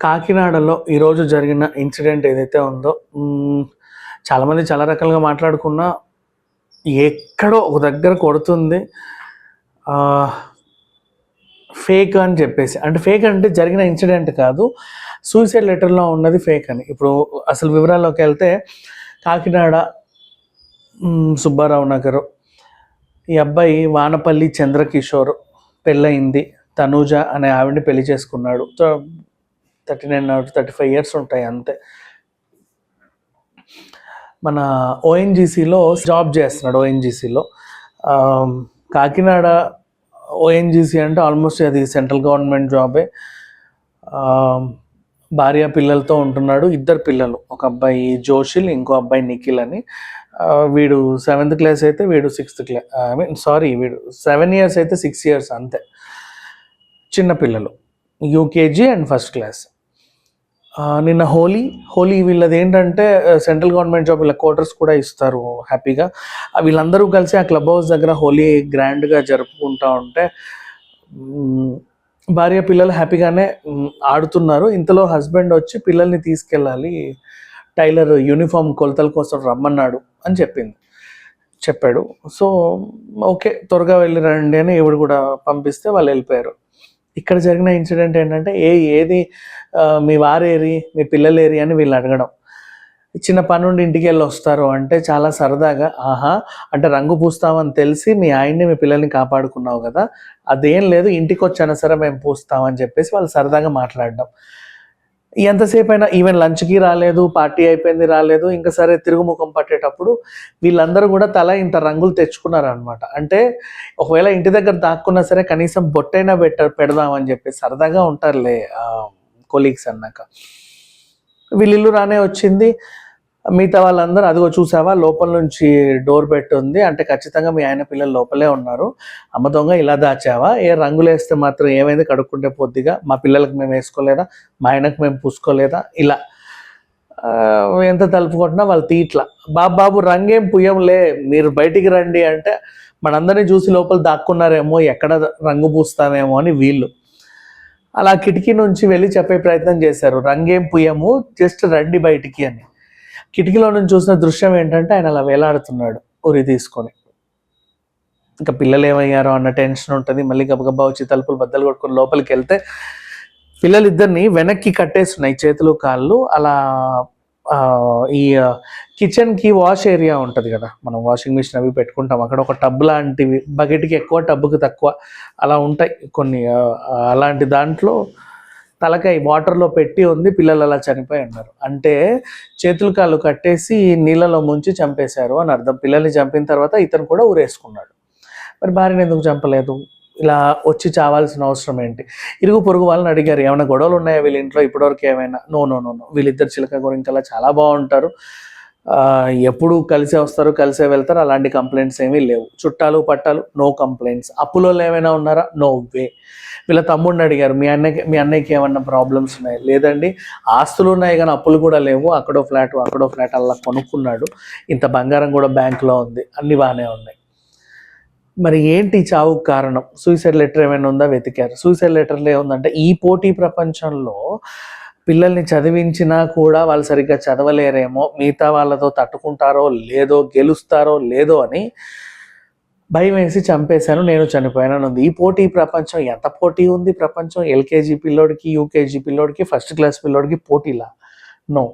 కాకినాడలో ఈరోజు జరిగిన ఇన్సిడెంట్ ఏదైతే ఉందో చాలామంది చాలా రకాలుగా మాట్లాడుకున్నా ఎక్కడో ఒక దగ్గర కొడుతుంది. ఫేక్ అని చెప్పేసి అంటే ఫేక్ అంటే జరిగిన ఇన్సిడెంట్ కాదు సూసైడ్ లెటర్లో ఉన్నది ఫేక్ అని. ఇప్పుడు అసలు వివరాల్లోకి వెళ్తే కాకినాడ సుబ్బారావు నగర్ ఈ అబ్బాయి వానపల్లి చంద్రకిషోర్ పెళ్ళయింది తనూజ అనే ఆవిడని పెళ్ళి చేసుకున్నాడు. Thirty nine thirty five years ఉంటాయి అంతే. మన ఓఎన్జీసీలో జాబ్ చేస్తున్నాడు ఓఎన్జీసీలో కాకినాడ ఓఎన్జీసీ అంటే ఆల్మోస్ట్ అది సెంట్రల్ గవర్నమెంట్ జాబే భార్య పిల్లలతో ఉంటున్నాడు ఇద్దరు పిల్లలు. ఒక అబ్బాయి జోషిల్ ఇంకో అబ్బాయి నిఖిల్ అని. వీడు సెవెంత్ క్లాస్ అయితే వీడు sixth class I mean sorry వీడు సెవెన్ ఇయర్స్ అయితే సిక్స్ ఇయర్స్ అంతే. చిన్న పిల్లలు యూకేజీ అండ్ ఫస్ట్ క్లాస్ నిన్న హోలీ హోలీ వీళ్ళది ఏంటంటే సెంట్రల్ గవర్నమెంట్ జాబ్ వీళ్ళ క్వార్టర్స్ కూడా ఇస్తారు హ్యాపీగా. వీళ్ళందరూ కలిసి ఆ క్లబ్ హౌస్ దగ్గర హోలీ గ్రాండ్గా జరుపుకుంటా ఉంటే భార్య పిల్లలు హ్యాపీగానే ఆడుతున్నారు. ఇంతలో హస్బెండ్ వచ్చి పిల్లల్ని తీసుకెళ్ళాలి టైలర్ యూనిఫామ్ కొలతల కోసం రమ్మన్నాడు అని చెప్పింది. చెప్పాడు. సో ఓకే త్వరగా వెళ్ళి రండి అని ఈవిడ కూడా పంపిస్తే వాళ్ళు వెళ్ళిపోయారు. ఇక్కడ జరిగిన ఇన్సిడెంట్ ఏంటంటే ఏ ఏది మీ వారేరి మీ పిల్లలేరి అని వీళ్ళు అడగడం. చిన్న పని నుండి ఇంటికి వెళ్ళి వస్తారు అంటే చాలా సరదాగా ఆహా అంటే రంగు పూస్తామని తెలిసి మీ ఆయన్ని మీ పిల్లల్ని కాపాడుకున్నావు కదా అదేం లేదు ఇంటికి వచ్చాను సరే మేము పూస్తామని చెప్పేసి వాళ్ళు సరదాగా మాట్లాడడం. ఎంతసేపు అయినా ఈవెన్ లంచ్కి రాలేదు పార్టీ అయిపోయింది రాలేదు ఇంకా సరే తిరుగుముఖం పట్టేటప్పుడు వీళ్ళందరూ కూడా తల ఇంత రంగులు తెచ్చుకున్నారు అనమాట అంటే ఒకవేళ ఇంటి దగ్గర దాక్కున్నా సరే కనీసం బొట్టైనా పెట్ట పెడదామని చెప్పి సరదాగా ఉంటారులే కొలీగ్స్ అన్నాక. వీళ్ళిల్లు రానే వచ్చింది. మిగతా వాళ్ళందరూ అదిగో చూసావా లోపల నుంచి డోర్ పెట్టి ఉంది. అంటే ఖచ్చితంగా మీ ఆయన పిల్లలు లోపలే ఉన్నారు. అమ్మ దొంగ ఇలా దాచావా? ఏ రంగులు వేస్తే మాత్రం ఏమైంది? కడుక్కుంటే పొద్దుగా. మా పిల్లలకు మేము వేసుకోలేదా? మా ఆయనకు మేము పూసుకోలేదా? ఇలా. ఎంత తలుపు కొట్టినా వాళ్ళు తీట్ల. బాబు బాబు రంగేం పుయ్యంలే. మీరు బయటికి రండి అంటే మనందరినీ చూసి లోపల దాక్కున్నారేమో ఎక్కడ రంగు పూస్తామేమో అని వీళ్ళు. అలా కిటికీ నుంచి వెళ్ళి చెప్పే ప్రయత్నం చేశారు. రంగేం పుయ్యము? జస్ట్ రండి బయటికి అని. కిటికీలో నుంచి చూసిన దృశ్యం ఏంటంటే ఆయన అలా వేలాడుతున్నాడు ఉరి తీసుకొని. ఇంకా పిల్లలు ఏమయ్యారో అన్న టెన్షన్ ఉంటుంది. మళ్ళీ గబగబా వచ్చి తలుపులు బద్దలు కొట్టుకొని లోపలికి వెళ్తే పిల్లలిద్దరిని వెనక్కి కట్టేస్తున్నాయి చేతులు కాళ్ళు. అలా ఈ కిచెన్కి వాష్ ఏరియా ఉంటుంది కదా. మనం వాషింగ్ మిషన్ అవి పెట్టుకుంటాం. అక్కడ ఒక టబ్ లాంటివి బకెట్కి ఎక్కువ టబ్కి తక్కువ అలా ఉంటాయి. కొన్ని అలాంటి దాంట్లో తలకాయ వాటర్లో పెట్టి ఉంది పిల్లలు అలా చనిపోయి ఉన్నారు. అంటే చేతులు కాళ్ళు కట్టేసి నీళ్ళలో ముంచి చంపేశారు అని అర్థం. పిల్లల్ని చంపిన తర్వాత ఇతను కూడా ఊరేసుకున్నాడు. మరి భార్యను ఎందుకు చంపలేదు? ఇలా వచ్చి చావాల్సిన అవసరం ఏంటి? ఇరుగు పొరుగు వాళ్ళని అడిగారు. ఏమైనా గొడవలు ఉన్నాయా వీళ్ళ ఇంట్లో? ఇప్పటివరకు ఏమైనా? నో నో నో నో వీళ్ళిద్దరు చిలక గురింకలా చాలా బాగుంటారు. ఎప్పుడు కలిసే వస్తారు కలిసే వెళ్తారు అలాంటి కంప్లైంట్స్ ఏమీ లేవు. చుట్టాలు పట్టాలు నో కంప్లైంట్స్ అప్పులో ఏమైనా ఉన్నారా? నో వే వీళ్ళ తమ్ముడిని అడిగారు మీ అన్నయ్యకి మీ అన్నయ్యకి ఏమన్నా ప్రాబ్లమ్స్ ఉన్నాయి? లేదండి ఆస్తులు ఉన్నాయి కానీ అప్పులు కూడా లేవు. అక్కడో ఫ్లాట్ అక్కడో ఫ్లాట్ అలా కొనుక్కున్నాడు. ఇంత బంగారం కూడా బ్యాంకులో ఉంది. అన్ని బాగానే ఉన్నాయి. మరి ఏంటి చావుకు కారణం? సూసైడ్ లెటర్ ఏమైనా ఉందా? వెతికారు. సూసైడ్ లెటర్లో ఏముందంటే ఈ పోటీ ప్రపంచంలో పిల్లల్ని చదివించినా కూడా వాళ్ళు సరిగ్గా చదవలేరేమో మిగతా వాళ్ళతో తట్టుకుంటారో లేదో గెలుస్తారో లేదో అని భయం వేసి చంపేశాను నేను చనిపోయాను ఉంది. ఈ పోటీ ప్రపంచం ఎంత పోటీ ఉంది ప్రపంచం? ఎల్కేజీ పిల్లోడికి యూకేజీ పిల్లోడికి ఫస్ట్ క్లాస్ పిల్లోడికి పోటీలా? నో.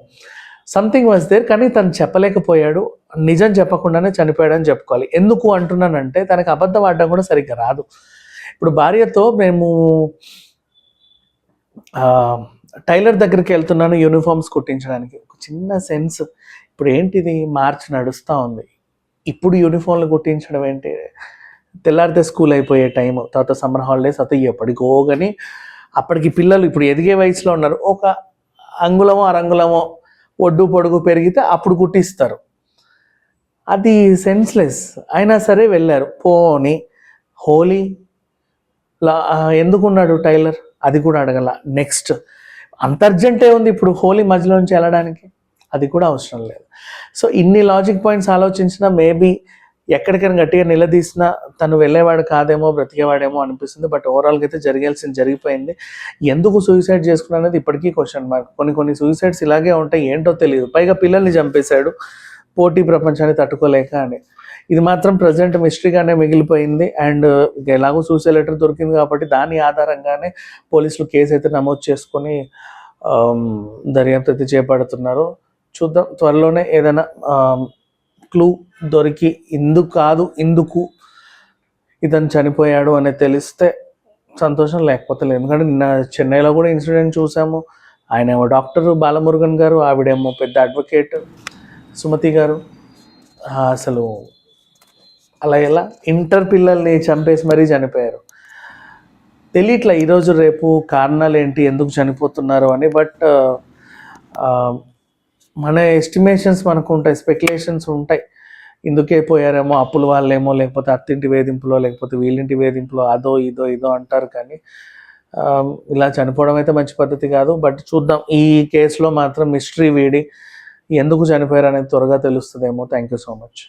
సంథింగ్ వాజ్ దేర్ కానీ తను చెప్పలేకపోయాడు. నిజం చెప్పకుండానే చనిపోయాడని చెప్పుకోవాలి. ఎందుకు అంటున్నానంటే తనకి అబద్ధం ఆడడం కూడా సరిగ్గా రాదు. ఇప్పుడు భార్యతో మేము టైలర్ దగ్గరికి వెళ్తున్నాను యూనిఫామ్స్ కుట్టించడానికి. ఒక చిన్న సెన్స్ ఇప్పుడు ఏంటిది? మార్చి నడుస్తూ ఉంది. ఇప్పుడు యూనిఫామ్లు కుట్టించడం ఏంటి? తెల్లారితే స్కూల్ అయిపోయే టైం తర్వాత సమ్మర్ హాలిడేస్ అయితే ఎప్పటికో కానీ అప్పటికి పిల్లలు ఇప్పుడు ఎదిగే వయసులో ఉన్నారు. ఒక అంగుళమో అరంగుళమో ఒడ్డు పొడుగు పెరిగితే అప్పుడు కుట్టిస్తారు. అది సెన్స్లెస్ అయినా సరే వెళ్ళారు. పోని హోలీ లా ఎందుకున్నాడు టైలర్? అది కూడా అడగల. నెక్స్ట్ అంత అర్జెంటే ఉంది ఇప్పుడు హోలీ మధ్యలో నుంచి వెళ్ళడానికి. అది కూడా అవసరం లేదు. సో ఇన్ని లాజిక్ పాయింట్స్ ఆలోచించినా మేబీ ఎక్కడికైనా గట్టిగా నిలదీసినా తను వెళ్ళేవాడు కాదేమో బ్రతికేవాడేమో అనిపిస్తుంది. బట్ ఓవరాల్గా అయితే జరిగాల్సింది జరిగిపోయింది. ఎందుకు సూసైడ్ చేసుకున్నా అనేది ఇప్పటికీ క్వశ్చన్ మార్క్ కొన్ని కొన్ని సూసైడ్స్ ఇలాగే ఉంటాయి. ఏంటో తెలియదు పైగా పిల్లల్ని చంపేశాడు. పోటీ ప్రపంచాన్ని తట్టుకోలేక అని. ఇది మాత్రం ప్రజెంట్ మిస్టరీగానే మిగిలిపోయింది. అండ్ ఎలాగో సూసైడ్ లెటర్ దొరికింది కాబట్టి దాని ఆధారంగానే పోలీసులు కేసు అయితే నమోదు చేసుకొని దర్యాప్తు అయితే చేపడుతున్నారు. చూద్దాం త్వరలోనే ఏదైనా క్లూ దొరికి ఇందుకు కాదు ఇందుకు ఇతను చనిపోయాడు అని తెలిస్తే సంతోషం లేకపోతే లేదు. ఎందుకంటే నిన్న చెన్నైలో కూడా ఇన్సిడెంట్ చూసాము. ఆయన ఏమో డాక్టర్ బాలమురుగన్ గారు ఆవిడేమో పెద్ద అడ్వకేట్ సుమతి గారు. అసలు అలా ఎలా? ఇంటర్ పిల్లల్ని చంపేసి మరీ చనిపోయారు. తెలియట్లా ఈరోజు రేపు కారణాలు ఏంటి? ఎందుకు చనిపోతున్నారు అని బట్ మన ఎస్టిమేషన్స్ మనకు ఉంటాయి స్పెక్యులేషన్స్ ఉంటాయి. ఇందుకే పోయారేమో అప్పుల వాళ్ళేమో లేకపోతే అత్తింటి వేధింపులో లేకపోతే వీళ్ళింటి వేధింపులో అదో ఇదో ఇదో అంటారు కానీ ఇలా చనిపోవడం అయితే మంచి పద్ధతి కాదు. బట్ చూద్దాం. ఈ కేసులో మాత్రం మిస్టరీ వీడి ఎందుకు చనిపోయారు అనేది త్వరగా తెలుస్తుందేమో. Thank you so much.